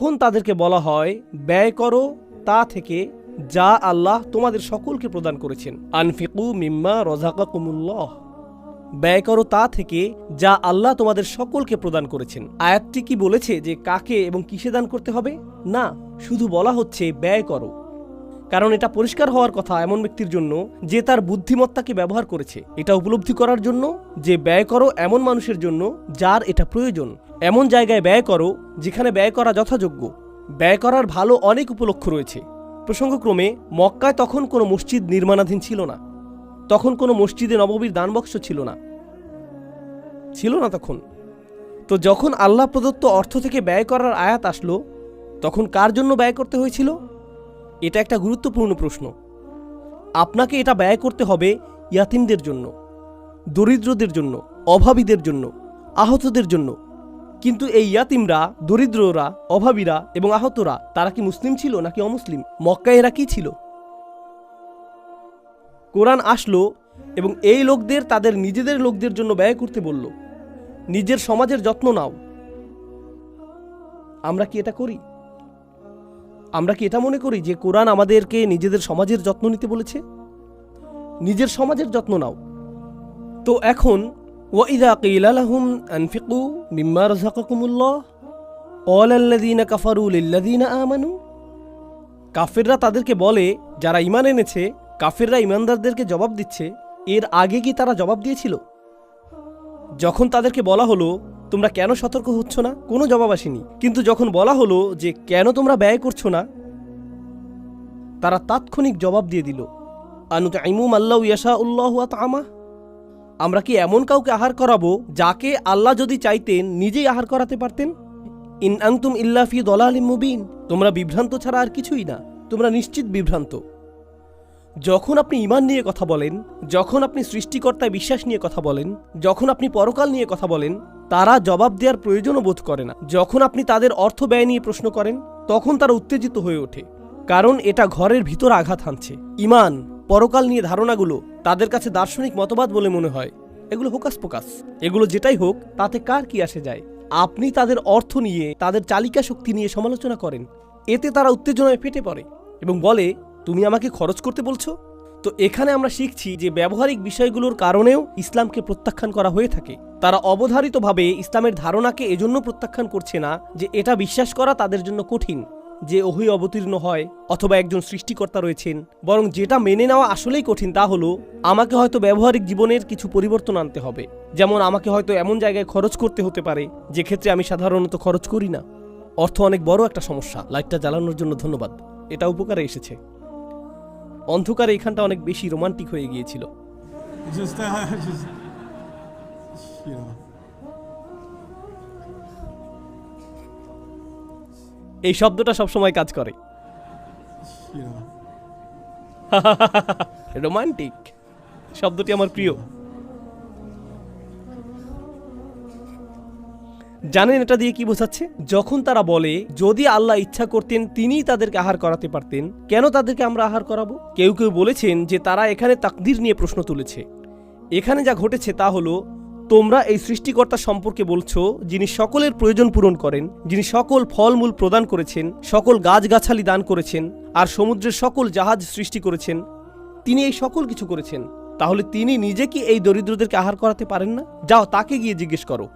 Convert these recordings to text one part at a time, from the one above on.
কোন তাদেরকে বলা হয়, ব্যয় করো তা থেকে যা আল্লাহ তোমাদের সকলকে প্রদান করেছেন। আনফিকু মিম্মা রজাকাকুমুল্লাহ ব্যয় করো তা থেকে যা আল্লাহ তোমাদের সকলকে প্রদান করেছেন। আয়াতটি কি বলেছে যে কাকে এবং কিসে দান করতে হবে? না, শুধু বলা হচ্ছে ব্যয় করো। কারণ এটা পরিষ্কার হওয়ার কথা এমন ব্যক্তির জন্য যে তার বুদ্ধিমত্তাকে ব্যবহার করেছে। এটা উপলব্ধি করার জন্য যে ব্যয় করো এমন মানুষের জন্য যার এটা প্রয়োজন। এমন জায়গায় ব্যয় করো যেখানে ব্যয় করা যথাযোগ্য। ব্যয় করার ভালো অনেক উপলক্ষ রয়েছে। প্রসঙ্গক্রমে, মক্কায় তখন কোনো মসজিদ নির্মাণাধীন ছিল না। তখন কোনো মসজিদে নববীর দানবক্স ছিল না। ছিল না তখন। তো যখন আল্লাহ প্রদত্ত অর্থ থেকে ব্যয় করার আয়াত আসলো, তখন কার জন্য ব্যয় করতে হয়েছিল? এটা একটা গুরুত্বপূর্ণ প্রশ্ন। আপনাকে এটা ব্যয় করতে হবে ইয়াতিমদের জন্য, দরিদ্রদের জন্য, অভাবীদের জন্য, আহতদের জন্য। কিন্তু এই ইয়াতিমরা, দরিদ্ররা, অভাবীরা এবং আহতরা, তারা কি মুসলিম ছিল নাকি অমুসলিম? মক্কা এরা কি ছিল? কোরআন আসলো এবং এই লোকদের তাদের নিজেদের লোকদের জন্য ব্যয় করতে বলল। নিজের সমাজের যত্ন নাও। আমরা কি এটা করি? আমরা কি এটা মনে করি যে কোরআন আমাদেরকে নিজেদের সমাজের যত্ন নিতে বলেছে? নিজের সমাজের যত্ন নাও। তো এখন ওয়াইদা কিলালাহুম আনফিকু মিম্মা রাজাকুমুল্লাহ অলাল্লাদিনা কাফারুলিল্লাদিনা আমানু। কাফেররা তাদেরকে বলে, যারা ইমান এনেছে, কাফেররা ইমানদারদেরকে জবাব দিচ্ছে। এর আগে কি তারা জবাব দিয়েছিল? যখন তাদেরকে বলা হলো তোমরা কেন সতর্ক হচ্ছ না? কোনো জবাব আসেনি। কিন্তু যখন বলা হলো যে কেন তোমরা ব্যয় করছ না, তারা তাৎক্ষণিক জবাব দিয়ে দিল আনুত আইমুম আল্লাহ ইয়াশা উল্লাহ আমা আমরা কি এমন কাউকে আহার করাবো যাকে আল্লাহ যদি চাইতেন নিজেই আহার করাতে পারতেন? ইন আংতুম ইল্লাফি দলালিম মুবিন। তোমরা বিভ্রান্ত ছাড়া আর কিছুই না, তোমরা নিশ্চিত বিভ্রান্ত। যখন আপনি ইমান নিয়ে কথা বলেন, যখন আপনি সৃষ্টিকর্তায় বিশ্বাস নিয়ে কথা বলেন, যখন আপনি পরকাল নিয়ে কথা বলেন তারা জবাব দেওয়ার প্রয়োজনও বোধ করে না। যখন আপনি তাদের অর্থ ব্যয় নিয়ে প্রশ্ন করেন, তখন তারা উত্তেজিত হয়ে ওঠে, কারণ এটা ঘরের ভিতর আঘাত হানছে। ইমান, পরকাল নিয়ে ধারণাগুলো তাদের কাছে দার্শনিক মতবাদ বলে মনে হয়। এগুলো হোকাস পোকাস। এগুলো যেটাই হোক, তাতে কার কি আসে যায়? আপনি তাদের অর্থ নিয়ে, তাদের চালিকা শক্তি নিয়ে সমালোচনা করেন। এতে তারা উত্তেজনায় ফেটে পড়ে এবং বলে, তুমি আমাকে খরচ করতে বলছো? তো এখানে আমরা শিখছি যে ব্যবহারিক বিষয়গুলোর কারণেও ইসলামকে প্রত্যাখ্যান করা হয়ে থাকে। তারা অবধারিতভাবে ইসলামের ধারণাকে এজন্য প্রত্যাখ্যান করছে না যে এটা বিশ্বাস করা তাদের জন্য কঠিন, যে ওহি অবতীর্ণ হয় অথবা একজন সৃষ্টিকর্তা রয়েছেন। বরং যেটা মেনে নেওয়া আসলেই কঠিন তা হলো, আমাকে হয়তো ব্যবহারিক জীবনের কিছু পরিবর্তন আনতে হবে। যেমন আমাকে হয়তো এমন জায়গায় খরচ করতে হতে পারে, যে ক্ষেত্রে আমি সাধারণত খরচ করি না। অর্থ অনেক বড় একটা সমস্যা, লাইটটা জ্বালানোর জন্য ধন্যবাদ। এটা উপকারে এসেছে। অন্ধকারে এখানটা অনেক বেশি রোমান্টিক হয়ে গিয়েছিল। Uh. এই শব্দটা সবসময় কাজ করে। রোমান্টিক। শব্দটি আমার প্রিয়। জানেন এটা দিয়ে কি বোঝাচ্ছে? যখন তারা বলে, যদি আল্লাহ ইচ্ছা করতেন, তিনিই তাদেরকে আহার করাতে পারতেন, কেন তাদেরকে আমরা আহার করাবো? কেউ কেউ বলেছেন যে তারা এখানে তাকদির নিয়ে প্রশ্ন তুলেছে। এখানে যা ঘটেছে তা হলো, তোমরা এই সৃষ্টিকর্তা সম্পর্কে বলছো, যিনি সকলের প্রয়োজন পূরণ করেন, যিনি সকল ফলমূল প্রদান করেছেন, সকল গাছগাছালি দান করেছেন, আর সমুদ্রের সকল জাহাজ সৃষ্টি করেছেন, তিনি এই সকল কিছু করেছেন। তাহলে তিনি নিজে কি এই দরিদ্রদেরকে আহার করাতে পারেন না? যাও তাকে গিয়ে জিজ্ঞেস করো।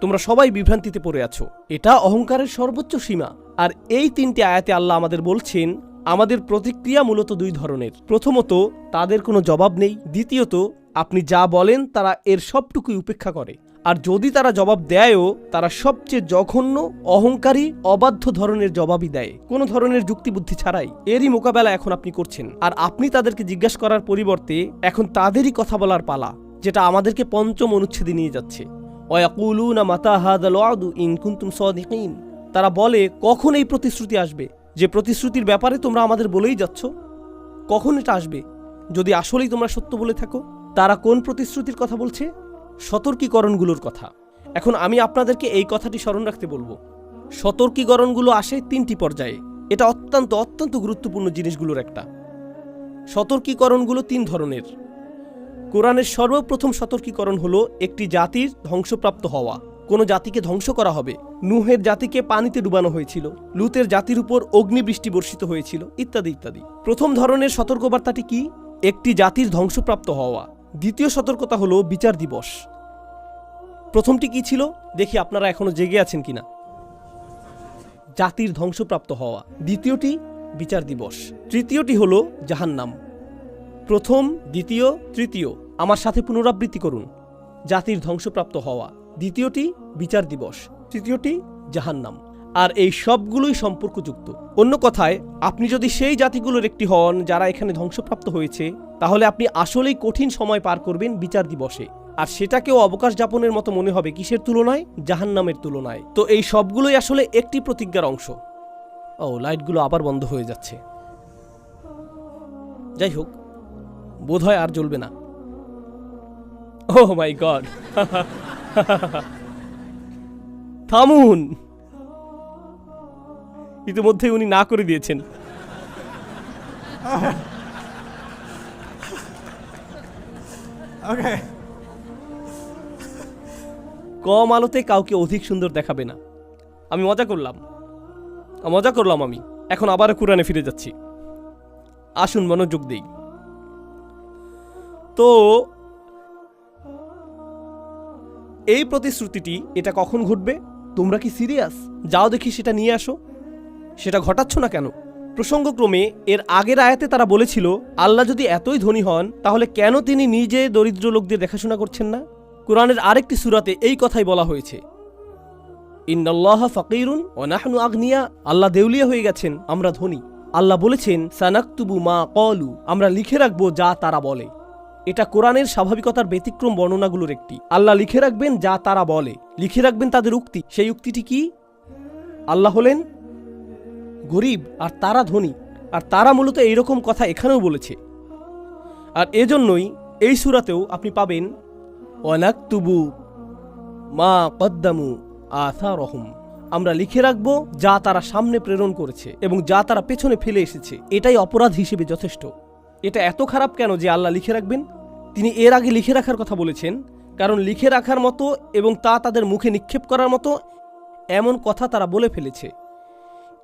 তোমরা সবাই বিভ্রান্তিতে পড়ে আছো। এটা অহংকারের সর্বোচ্চ সীমা। আর এই তিনটি আয়াতে আল্লাহ আমাদের বলছেন, আমাদের প্রতিক্রিয়া মূলত দুই ধরনের। প্রথমত, তাদের কোনো জবাব নেই। দ্বিতীয়ত, আপনি যা বলেন, তারা এর সবটুকুই উপেক্ষা করে। আর যদি তারা জবাব দেয়ও, তারা সবচেয়ে জঘন্য, অহংকারী, অবাধ্য ধরনের জবাবই দেয়। কোনো ধরনের যুক্তিবুদ্ধি ছাড়াই। এরই মোকাবেলা এখন আপনি করছেন। আর আপনি তাদেরকে জিজ্ঞাসা করার পরিবর্তে, এখন তাদেরই কথা বলার পালা, যেটা আমাদেরকে পঞ্চম অনুচ্ছেদে নিয়ে যাচ্ছে। ওয়াকুলুনা মাতা হাদাল ওয়াদু, ইন কুনতুম সাদিকিন। তারা বলে, কখন এই প্রতিশ্রুতি আসবে? যে প্রতিশ্রুতির ব্যাপারে তোমরা আমাদের বলেই যাচ্ছ। কখন এটা আসবে? যদি আসলেই তোমরা সত্য বলে থাকো, তারা কোন প্রতিশ্রুতির কথা বলছে? সতর্কীকরণগুলোর কথা। এখন আমি আপনাদেরকে এই কথাটি স্মরণ রাখতে বলব। সতর্কীকরণগুলো আসে তিনটি পর্যায়ে। এটা অত্যন্ত অত্যন্ত গুরুত্বপূর্ণ জিনিসগুলোর একটা। সতর্কীকরণগুলো তিন ধরনের। কোরআনের সর্বপ্রথম সতর্কীকরণ হলো একটি জাতির ধ্বংসপ্রাপ্ত হওয়া। কোনো জাতিকে ধ্বংস করা হবে। নুহের জাতিকে পানিতে ডুবানো হয়েছিল। লুতের জাতির উপর অগ্নিবৃষ্টি বর্ষিত হয়েছিল, ইত্যাদি ইত্যাদি। প্রথম ধরনের সতর্কবার্তাটি কি? একটি জাতির ধ্বংসপ্রাপ্ত হওয়া। দ্বিতীয় সতর্কতা হলো বিচার দিবস। প্রথমটি কি ছিল? দেখি আপনারা এখনও জেগে আছেন কিনা। জাতির ধ্বংসপ্রাপ্ত হওয়া। দ্বিতীয়টি, বিচার দিবস। তৃতীয়টি হলো জাহান্নাম। প্রথম, দ্বিতীয়, তৃতীয় আমার সাথে পুনরাবৃত্তি করুন। জাতির ধ্বংসপ্রাপ্ত হওয়া। দ্বিতীয়টি, বিচার দিবস। তৃতীয়টি, জাহান্নাম। আর এই সবগুলোই সম্পর্কযুক্ত। অন্য কথায়, আপনি যদি সেই জাতিগুলোর একটি হন যারা এখানে ধ্বংসপ্রাপ্ত হয়েছে, তাহলে আপনি আসলেই কঠিন সময় পার করবেন বিচার দিবসে। আর সেটাকেও অবকাশ যাপনের মতো মনে হবে কিসের তুলনায়? জাহান্নামের তুলনায়। তো এই সবগুলোই আসলে একটি প্রতিজ্ঞার অংশ। ও, লাইটগুলো আবার বন্ধ হয়ে যাচ্ছে। যাই হোক বোধহয় আর জ্বলবে না। ও মাই গড থামুন। ইতিমধ্যে উনি না করে দিয়েছেন। কম আলোতে কাউকে অধিক সুন্দর দেখাবে না। আমি মজা করলাম। মজা করলাম আমি। এখন আবার কোরআনে ফিরে যাচ্ছি। আসুন মনোযোগ দেই। তো এই প্রতিশ্রুতিটি, এটা কখন ঘটবে? তোমরা কি সিরিয়াস? যাও দেখি সেটা নিয়ে আসো। সেটা ঘটাচ্ছ না কেন? প্রসঙ্গক্রমে, এর আগের আয়াতে তারা বলেছিল, আল্লাহ যদি এতই ধনী হন, তাহলে কেন তিনি নিজে দরিদ্র লোকদের দেখাশোনা করছেন না? কোরআনের আরেকটি সুরাতে এই কথাই বলা হয়েছে। ইন্নাল্লাহ ফাকিরুন ও আগনিয়া। আল্লাহ দেউলিয়া হয়ে গেছেন, আমরা ধনী। আল্লাহ বলেছেন, সানাকতুবু মা কলু আমরা লিখে রাখব যা তারা বলে। এটা কোরআনের স্বাভাবিকতার ব্যতিক্রম বর্ণনাগুলোর একটি। আল্লাহ লিখে রাখবেন যা তারা বলে। লিখে রাখবেন তাদের উক্তি। সেই উক্তিটি কি? আল্লাহ হলেন গরিব আর তারা ধনী। আর তারা মূলত এইরকম কথা এখানেও বলেছে। আর এজন্যই এই সুরাতেও আপনি পাবেন, অনাক্তুবু মা কদ্দামু আথা রহম আমরা লিখে রাখব, যা তারা সামনে প্রেরণ করেছে এবং যা তারা পেছনে ফেলে এসেছে। এটাই অপরাধ হিসেবে যথেষ্ট। এটা এত খারাপ কেন যে আল্লাহ লিখে রাখবেন? তিনি এর আগে লিখে রাখার কথা বলেছেন, কারণ লিখে রাখার মতো এবং তা তাদের মুখে নিক্ষেপ করার মতো এমন কথা তারা বলে ফেলেছে।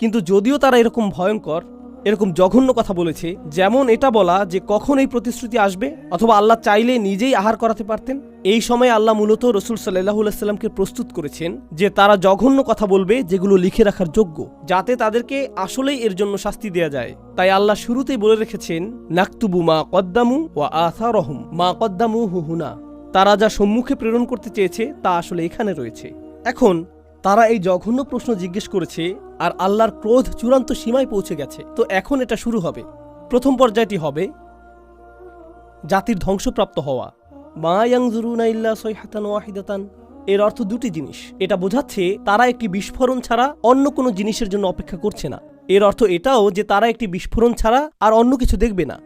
কিন্তু যদিও তারা এরকম ভয়ঙ্কর এরকম জঘন্য কথা বলেছে, যেমন এটা বলা যে কখন এই প্রতিশ্রুতি আসবে? অথবা আল্লাহ চাইলে নিজেই আহার করাতে পারতেন? এই সময় আল্লাহ মূলত রসুল সাল্লাহ সাল্লামকে প্রস্তুত করেছেন যে তারা জঘন্য কথা বলবে যেগুলো লিখে রাখার যোগ্য, যাতে তাদেরকে আসলেই এর জন্য শাস্তি দেয়া যায়। তাই আল্লাহ শুরুতেই বলে রেখেছেন, নাকতুবু মা কদ্দামু ও আথা রহম মা কদ্দামু হুহুনা তারা যা সম্মুখে প্রেরণ করতে চেয়েছে তা আসলে এখানে রয়েছে। এখন তারা এই জঘন্য প্রশ্ন জিজ্ঞেস করেছে আর আল্লাহর ক্রোধ চূড়ান্ত সীমায় পৌঁছে গেছে। তো এখন এটা শুরু হবে। প্রথম পর্যায়টি হবে জাতির ধ্বংসপ্রাপ্ত হওয়া। মা ইয়াংজুরুনা সৈহাতান ওয়াহিদাতান। এর অর্থ দুটি জিনিস। এটা বোঝাচ্ছে তারা একটি বিস্ফোরণ ছাড়া অন্য কোনো জিনিসের জন্য অপেক্ষা করছে না। এর অর্থ এটাও যে তারা একটি বিস্ফোরণ ছাড়া আর অন্য কিছু দেখবে না।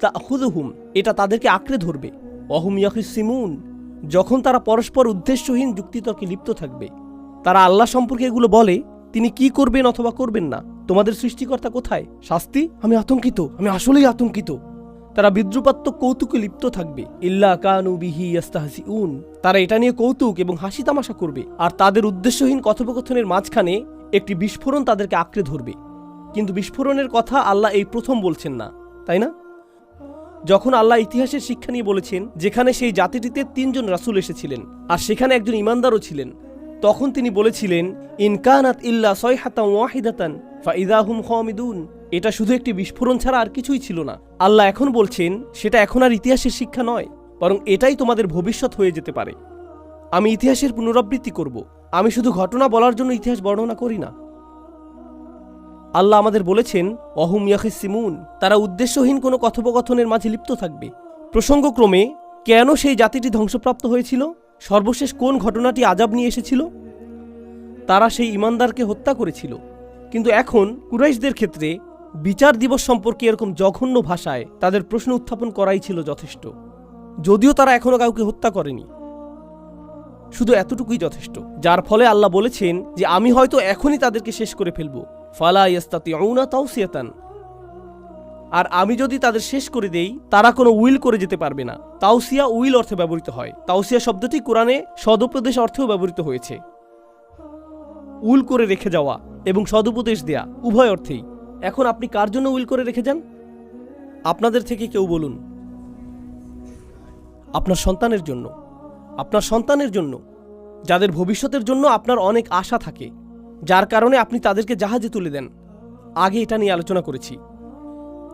তা হুম এটা তাদেরকে আঁকড়ে ধরবে। অহুম ইয়াহিসিমুন যখন তারা পরস্পর উদ্দেশ্যহীন যুক্তিতর্কে লিপ্ত থাকবে। তারা আল্লাহ সম্পর্কে এগুলো বলে তিনি কি করবেন অথবা করবেন না? তোমাদের সৃষ্টিকর্তা কোথায়? শাস্তি? আমি আতঙ্কিত। আমি আসলেই আতঙ্কিত। তারা বিদ্রুপাত্মক কৌতুকে লিপ্ত থাকবে। ইল্লা কানু বিহি ইয়াস্তাহাসি উন তারা এটা নিয়ে কৌতুক এবং হাসি তামাশা করবে। আর তাদের উদ্দেশ্যহীন কথোপকথনের মাঝখানে একটি বিস্ফোরণ তাদেরকে আঁকড়ে ধরবে। কিন্তু বিস্ফোরণের কথা আল্লাহ এই প্রথম বলছেন না, তাই না? যখন আল্লাহ ইতিহাসের শিক্ষা নিয়ে বলেছেন, যেখানে সেই জাতিটিতে তিনজন রাসূল এসেছিলেন, আর সেখানে একজন ইমানদারও ছিলেন তখন তিনি বলেছিলেন ইনকানাত ইল্লা সয়হাতাম ওয়াহিদাতান ফাইদাহুম খামিদুন। এটা শুধু একটি বিস্ফোরণ ছাড়া আর কিছুই ছিল না। আল্লাহ এখন বলছেন, সেটা এখন আর ইতিহাসের শিক্ষা নয়, বরং এটাই তোমাদের ভবিষ্যৎ হয়ে যেতে পারে। আমি ইতিহাসের পুনরাবৃত্তি করব। আমি শুধু ঘটনা বলার জন্য ইতিহাস বর্ণনা করি না। আল্লাহ আমাদের বলেছেন, অহুম ইয়াহিসিমুন তারা উদ্দেশ্যহীন কোনো কথোপকথনের মাঝে লিপ্ত থাকবে। প্রসঙ্গক্রমে, কেন সেই জাতিটি ধ্বংসপ্রাপ্ত হয়েছিল? সর্বশেষ কোন ঘটনাটি আজাব নিয়ে এসেছিল? তারা সেই ইমানদারকে হত্যা করেছিল। কিন্তু এখন কুরাইশদের ক্ষেত্রে বিচার দিবস সম্পর্কে এরকম জঘন্য ভাষায় তাদের প্রশ্ন উত্থাপন করাই ছিল যথেষ্ট। যদিও তারা এখনও কাউকে হত্যা করেনি। শুধু এতটুকুই যথেষ্ট। যার ফলে আল্লাহ বলেছেন যে, আমি হয়তো এখনই তাদেরকে শেষ করে ফেলব। ফালা ইয়াস্তাতি তাওসিয়াতান। আর আমি যদি তাদের শেষ করে দেই, তারা কোনো উইল করে যেতে পারবে না। তাওসিয়া উইল অর্থে ব্যবহৃত হয়। তাওসিয়া শব্দটি কোরআনে সদুপদেশ অর্থেও ব্যবহৃত হয়েছে। উইল করে রেখে যাওয়া এবং সদুপদেশ দেয়া উভয় অর্থেই। এখন আপনি কার জন্য উইল করে রেখে যান? আপনাদের থেকে কেউ বলুন। আপনার সন্তানের জন্য। আপনার সন্তানের জন্য। যাদের ভবিষ্যতের জন্য আপনার অনেক আশা থাকে। যার কারণে আপনি তাদেরকে জাহাজে তুলে দেন। আগে এটা নিয়ে আলোচনা করেছি।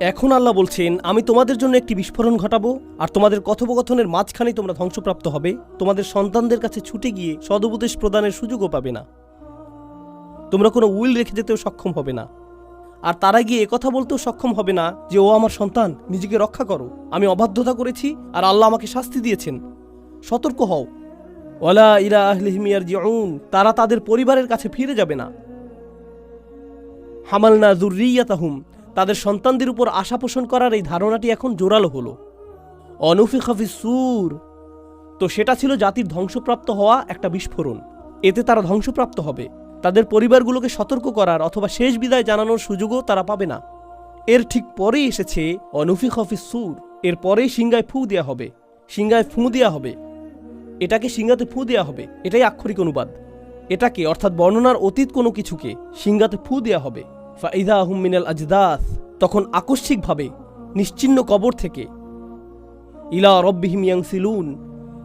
এখন আল্লাহ বলছেন, আমি তোমাদের জন্য একটি বিস্ফোরণ ঘটাবো, আর তোমাদের কথোপকথনের মাঝখানে তোমরা ধ্বংসপ্রাপ্ত হবে। তোমাদের সন্তানদের কাছে ছুটে গিয়ে সদুপদেশ প্রদানের সুযোগও পাবে না। তোমরা কোনো উইল রেখে যেতেও সক্ষম হবে না। আর তারা গিয়ে একথা বলতেও সক্ষম হবে না যে, ও আমার সন্তান, নিজেকে রক্ষা করো। আমি অবাধ্যতা করেছি, আর আল্লাহ আমাকে শাস্তি দিয়েছেন। সতর্ক হও। ওলা ইরা আহলিহিমিয়ার জিউন তারা তাদের পরিবারের কাছে ফিরে যাবে না। হামালনা জুরিয়াতাহুম তাদের সন্তানদের উপর আশা পোষণ করার এই ধারণাটি এখন জোরালো হলো। অনুফি খাফি সুর। তো সেটা ছিল জাতির ধ্বংসপ্রাপ্ত হওয়া একটা বিস্ফোরণ। এতে তারা ধ্বংসপ্রাপ্ত হবে। তাদের পরিবারগুলোকে সতর্ক করার অথবা শেষ বিদায় জানানোর সুযোগও তারা পাবে না। এর ঠিক পরেই এসেছে অনুফি খফি সুর। এর পরেই সিংগায় ফু দেওয়া হবে। সিংগায় ফু দেওয়া হবে। এটাকে সিংহাতে ফু দেওয়া হবে। এটাই আক্ষরিক অনুবাদ। এটাকে, অর্থাৎ বর্ণনার অতীত কোনো কিছুকে, সিংহাতে ফু দেওয়া হবে। ফাইদা মিনাল আজদাস, তখন আকস্মিকভাবে নিশ্চিন্ন কবর থেকে ইলা রব্বিহিম ইয়াংসিলুন,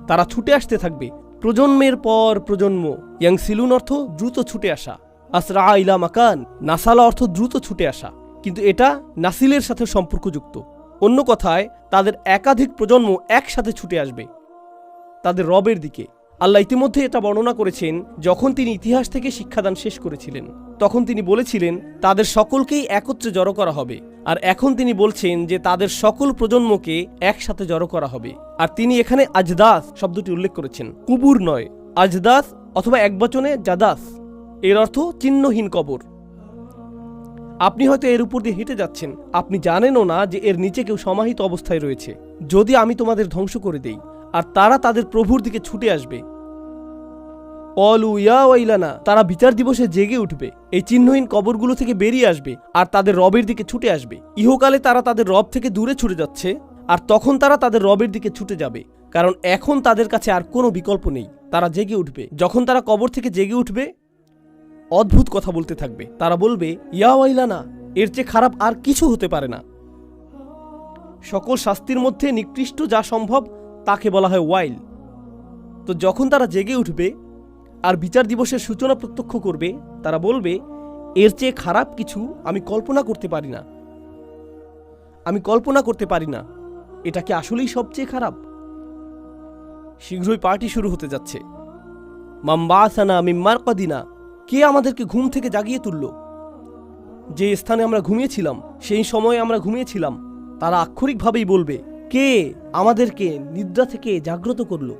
তারা ছুটে আসতে থাকবে। প্রজন্মের পর প্রজন্ম, ইয়াংসিলুন অর্থ দ্রুত ছুটে আসা। আসরা ইলা মাকান, নাসালা অর্থ দ্রুত ছুটে আসা। কিন্তু এটা নাসিলের সাথে সম্পর্কযুক্ত। অন্য কথায়, তাদের একাধিক প্রজন্ম একসাথে ছুটে আসবে, তাদের রবের দিকে। আল্লাহ ইতিমধ্যে এটা বর্ণনা করেছেন, যখন তিনি ইতিহাস থেকে শিক্ষাদান শেষ করেছিলেন। তখন তিনি বলেছিলেন, তাদের সকলকেই একত্রে জড়ো করা হবে। আর এখন তিনি বলছেন যে, তাদের সকল প্রজন্মকে একসাথে জড়ো করা হবে। আর তিনি এখানে আজদাস শব্দটি উল্লেখ করেছেন। কুবুর নয়, আজদাস অথবা একবচনে জাদাস। এর অর্থ চিহ্নহীন কবর। আপনি হয়তো এর উপর দিয়ে হেঁটে যাচ্ছেন। আপনি জানেনও না যে, এর নিচে কেউ সমাহিত অবস্থায় রয়েছে। যদি আমি তোমাদের ধ্বংস করে দেই আর তারা তাদের প্রভুর দিকে ছুটে আসবে। অলু ইয়া ওয়াইলানা, তারা বিচার দিবসে জেগে উঠবে। এই চিহ্নহীন কবরগুলো থেকে বেরিয়ে আসবে আর তাদের রবের দিকে ছুটে আসবে। ইহকালে তারা তাদের রব থেকে দূরে ছুটে যাচ্ছে আর তখন তারা তাদের রবের দিকে ছুটে যাবে। কারণ এখন তাদের কাছে আর কোনো বিকল্প নেই। তারা জেগে উঠবে। যখন তারা কবর থেকে জেগে উঠবে, অদ্ভুত কথা বলতে থাকবে। তারা বলবে, ইয়া ওয়াইলানা, এর চেয়ে খারাপ আর কিছু হতে পারে না। সকল শাস্তির মধ্যে নিকৃষ্ট যা সম্ভব তাকে বলা হয় ওয়াইল। তো যখন তারা জেগে উঠবে আর বিচার দিবসের সূচনা প্রত্যক্ষ করবে, তারা বলবে, এর চেয়ে খারাপ কিছু আমি কল্পনা করতে পারি না। আমি কল্পনা করতে পারি না। এটা কি আসলেই সবচেয়ে খারাপ? শীঘ্রই পার্টি শুরু হতে যাচ্ছে। মাম্বাসানা মিম্মার কদিনা কে আমাদেরকে ঘুম থেকে জাগিয়ে তুলল? যে স্থানে আমরা ঘুমিয়েছিলাম, সেই সময়ে আমরা ঘুমিয়েছিলাম, তারা আক্ষরিকভাবেই বলবে কে আমাদেরকে নিদ্রা থেকে জাগ্রত করল?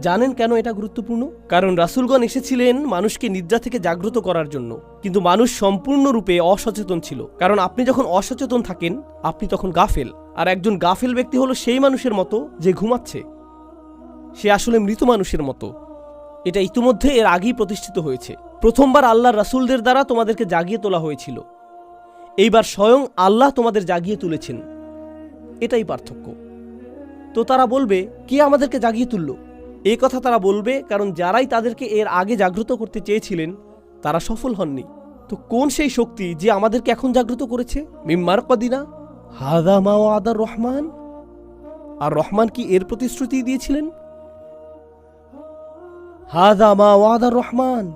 জানেন কেন এটা গুরুত্বপূর্ণ? কারণ রাসুলগণ এসেছিলেন মানুষকে নিদ্রা থেকে জাগ্রত করার জন্য। কিন্তু মানুষ সম্পূর্ণরূপে অসচেতন ছিল। কারণ আপনি যখন অসচেতন থাকেন, আপনি তখন গাফেল। আর একজন গাফেল ব্যক্তি হলো সেই মানুষের মতো যে ঘুমাচ্ছে। সে আসলে মৃত মানুষের মতো। এটা ইতিমধ্যে এর আগেই প্রতিষ্ঠিত হয়েছে। প্রথমবার আল্লাহ রাসুলদের দ্বারা তোমাদেরকে জাগিয়ে তোলা হয়েছিল। এইবার স্বয়ং আল্লাহ তোমাদের জাগিয়ে তুলেছেন। এটাই পার্থক্য। তো তারা বলবে, কে আমাদেরকে জাগিয়ে তুলল? এই কথা তারা বলবে, কারণ যারাই তাদেরকে এর আগে জাগ্রত করতে চেয়েছিলেন, তারা সফল হননি। তো কোন সেই শক্তি যে আমাদেরকে এখন জাগ্রত করেছে? মিম্মার কদিনা হাদা মা আদার রহমান? আর রহমান কি এর প্রতিশ্রুতি দিয়েছিলেন? হাদা মা ওয়াদার রহমান?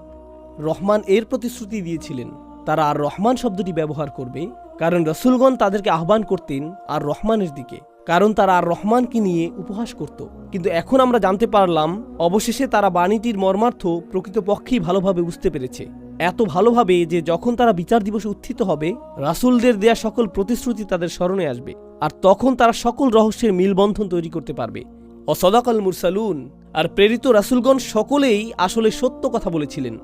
রহমান এর প্রতিশ্রুতি দিয়েছিলেন। তারা আর রহমান শব্দটি ব্যবহার করবে কারণ রসুলগণ তাদেরকে আহ্বান করতেন আর রহমানের দিকে। কারণ তারা আর রহমানকে নিয়ে উপহাস করত। কিন্তু এখন আমরা জানতে পারলাম, অবশেষে তারা বাণীটির মর্মার্থ প্রকৃতপক্ষেই ভালোভাবে বুঝতে পেরেছে। এত ভালোভাবে যে যখন তারা বিচার দিবসে উত্থিত হবে, রাসুলদের দেয়া সকল প্রতিশ্রুতি তাদের স্মরণে আসবে। আর তখন তারা সকল রহস্যের মিলবন্ধন তৈরি করতে পারবে। অসদাকাল মুরসালুন, আর প্রেরিত রাসুলগণ সকলেই আসলে সত্য কথা বলেছিলেন।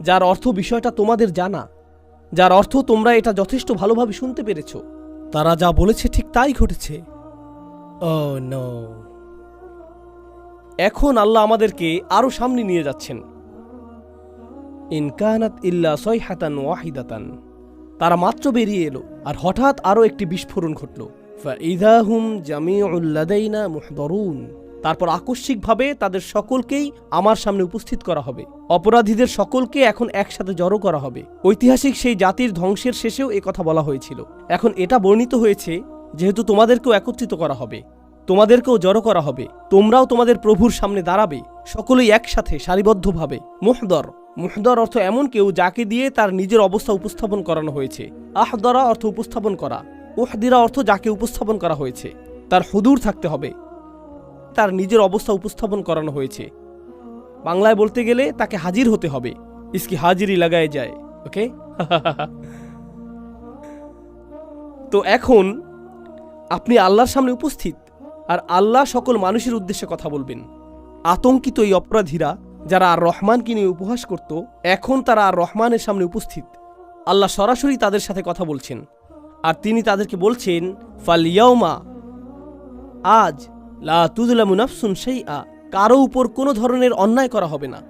যার অর্থ বিষয়টা তোমাদের জানা যার অর্থ তোমরা এটা যথেষ্ট ভালোভাবে শুনতে পেরেছ। তারা যা বলেছে ঠিক তাই ঘটেছে। ও এখন আল্লাহ আমাদেরকে আরও সামনে নিয়ে যাচ্ছেন। ইনকানাত ইল্লা সয়হাতান ওয়াহিদাতান। তারা মাত্র বেরিয়ে এলো, আর হঠাৎ আরও একটি বিস্ফোরণ ঘটল। ফাইদাহুম জামিউল্লাদাইনা মুহদরুন। তারপর আকস্মিকভাবে তাদের সকলকেই আমার সামনে উপস্থিত করা হবে। অপরাধীদের সকলকে এখন একসাথে জড়ো করা হবে। ঐতিহাসিক সেই জাতির ধ্বংসের শেষেও কথা বলা হয়েছিল। এখন এটা বর্ণিত হয়েছে, যেহেতু তোমাদেরকেও একত্রিত করা হবে, তোমাদেরকেও জড়ো করা হবে, তোমরাও তোমাদের প্রভুর সামনে দাঁড়াবে, সকলেই একসাথে সারিবদ্ধভাবে। মুহদর মুহদর অর্থ এমন কেউ যাকে দিয়ে তার নিজের অবস্থা উপস্থাপন করানো হয়েছে। আহদরা অর্থ উপস্থাপন করা উহদিরা অর্থ যাকে উপস্থাপন করা হয়েছে। তার হুদুর থাকতে হবে। তার নিজের অবস্থা উপস্থাপন করানো হয়েছে। বাংলায় বলতে গেলে তাকে হাজির হতে হবে। ইসকি হাজিরি লাগায় যায়, ওকে? তো এখন আপনি আল্লাহর সামনে উপস্থিত আর আল্লাহ সকল মানুষের উদ্দেশ্যে কথা বলবেন। আতঙ্কিত এই অপরাধীরা যারা আর রহমানকে নিয়ে উপহাস করত, এখন তারা আর রহমানের সামনে উপস্থিত। আল্লাহ সরাসরি তাদের সাথে কথা বলছেন। আর তিনি তাদেরকে বলছেন ফালিয়াউমা আজ লা তুজলামু সেই আ কারও উপর কোনো ধরনের অন্যায় করা হবে না।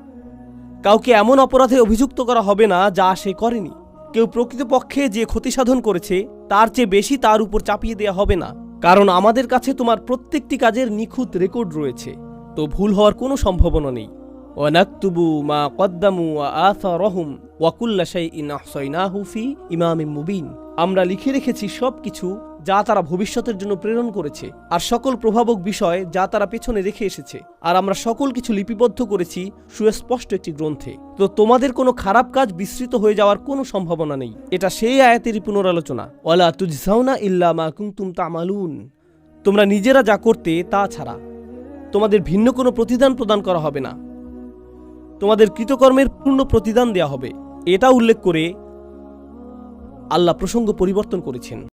কাউকে এমন অপরাধে অভিযুক্ত করা হবে না যা সে করেনি। কেউ প্রকৃতপক্ষে যে ক্ষতি সাধন করেছে, তার চেয়ে বেশি তার উপর চাপিয়ে দেওয়া হবে না। কারণ আমাদের কাছে তোমার প্রত্যেকটি কাজের নিখুঁত রেকর্ড রয়েছে। তো ভুল হওয়ার কোনো সম্ভাবনা নেই। ওয়ানাকতুবু মা কদ্দামু ওয়া আসারহুম ওয়া কুল্লা শাইইন আহসাইনাহু ফি মুবিন। আমরা লিখে রেখেছি সবকিছু যা তারা ভবিষ্যতের জন্য প্রেরণ করেছে আর সকল প্রভাবক বিষয় যা তারা পেছনে রেখে এসেছে। আর আমরা সকল কিছু লিপিবদ্ধ করেছি সুস্পষ্ট একটি গ্রন্থে। তো তোমাদের কোনো খারাপ কাজ বিস্তৃত হয়ে যাওয়ার কোনো সম্ভাবনা নেই। এটা সেই আয়াতেরই পুনরালোচনা। ওয়ালা তুজসাউনা ইল্লা মা তামালুন। তোমরা নিজেরা যা করতে তা ছাড়া। তোমাদের ভিন্ন কোনো প্রতিদান প্রদান করা হবে না। তোমাদের কৃতকর্মের পূর্ণ প্রতিদান দেয়া হবে। এটা উল্লেখ করে আল্লাহ প্রসঙ্গ পরিবর্তন করেছেন।